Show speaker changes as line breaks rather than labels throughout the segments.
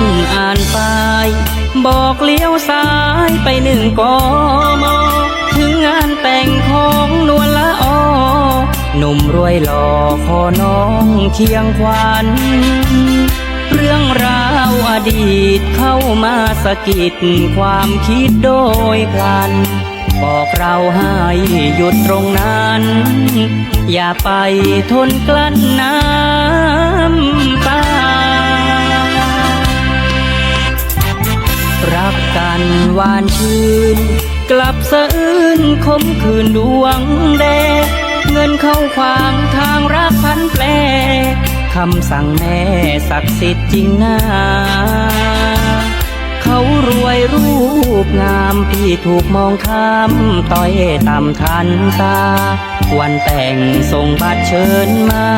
ดอ่านป้าย บอกเลี้ยวซ้ายไปหนึ่งกอมอถึงงานแต่งของนวลละออหนุ่มรวยหล่อขอน้องเคียงควันเรื่องราวอดีตเข้ามาสะกิดความคิดโดยพลัน บอกเราให้หยุดตรงนั้น อย่าไปทนกลั้นนานืน กลับสะอื้นคมคืนดวงแดงเงินเข้าขวางทางรักพันแปลคำสั่งแม่ศักดิ์สิทธิ์จริงนาเขารวยรูปงามพี่ถูกมองข้ามต้อยต่ำทันตา วันแต่งส่งบัตรเชิญมา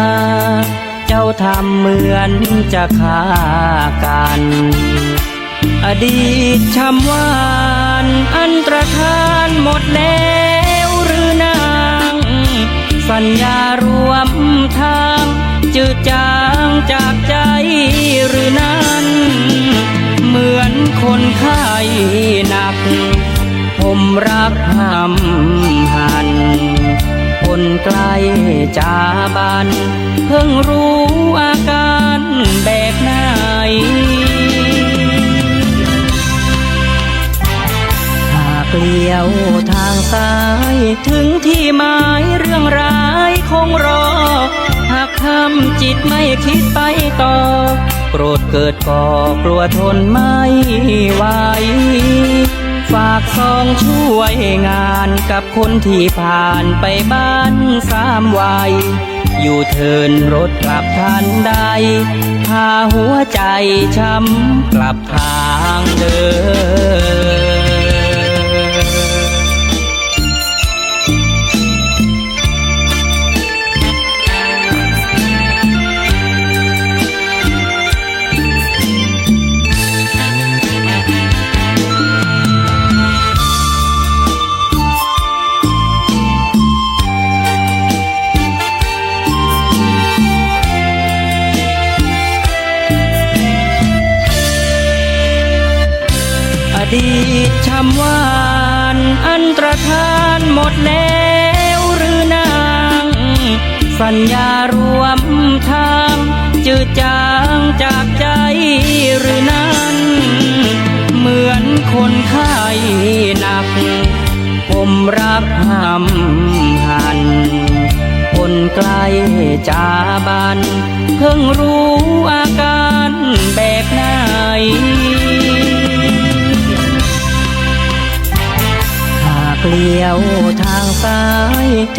เจ้าทำเหมือนจะฆ่ากัน ดีตช้ำหวานอันตรธานหมดแล้วหรือนาง สัญญารวมทางจืดจางจากใจหรือนั้น เหมือนคนไข้หนัก ผมรักหำหันคนใกล้จาบัน เพิ่งรู้อาการแบบไหน เลี้ยวทางซ้ายถึงที่หมายเรื่องร้ายคงรอ หากทำจิตไม่คิดไปต่อ โกรธเกิดก่อกลัวทนไม่ไหวฝากซองช่วยงานกับคนที่ผ่านไปบ้านสามวัย อยู่เทินรถกลับทันใด พาหัวใจช้ำกลับทางเดิน ดีตช้ำหวานอันตรธานหมดแล้วหรือนาง สัญญารวมทางจืดจางจากใจหรือนั้น เหมือนคนไข้หนัก ผมรักห้ำหันคนใกล้จาบัน เพิ่งรู้อาการแบบไหน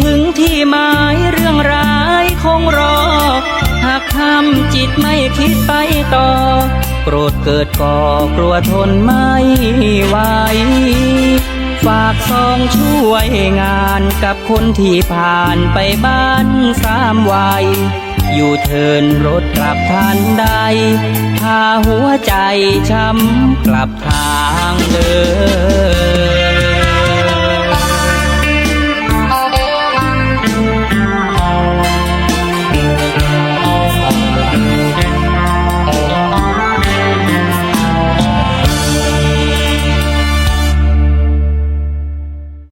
ถึงที่หมายเรื่องร้ายคงรอ หากทำจิตไม่คิดไปต่อ โกรธเกิดก่อกลัวทนไม่ไหวฝากซองช่วยงานกับคนที่ผ่านไปบ้านสามวัย อยู่เทินรถกลับทันใด พาหัวใจช้ำกลับทางเดิน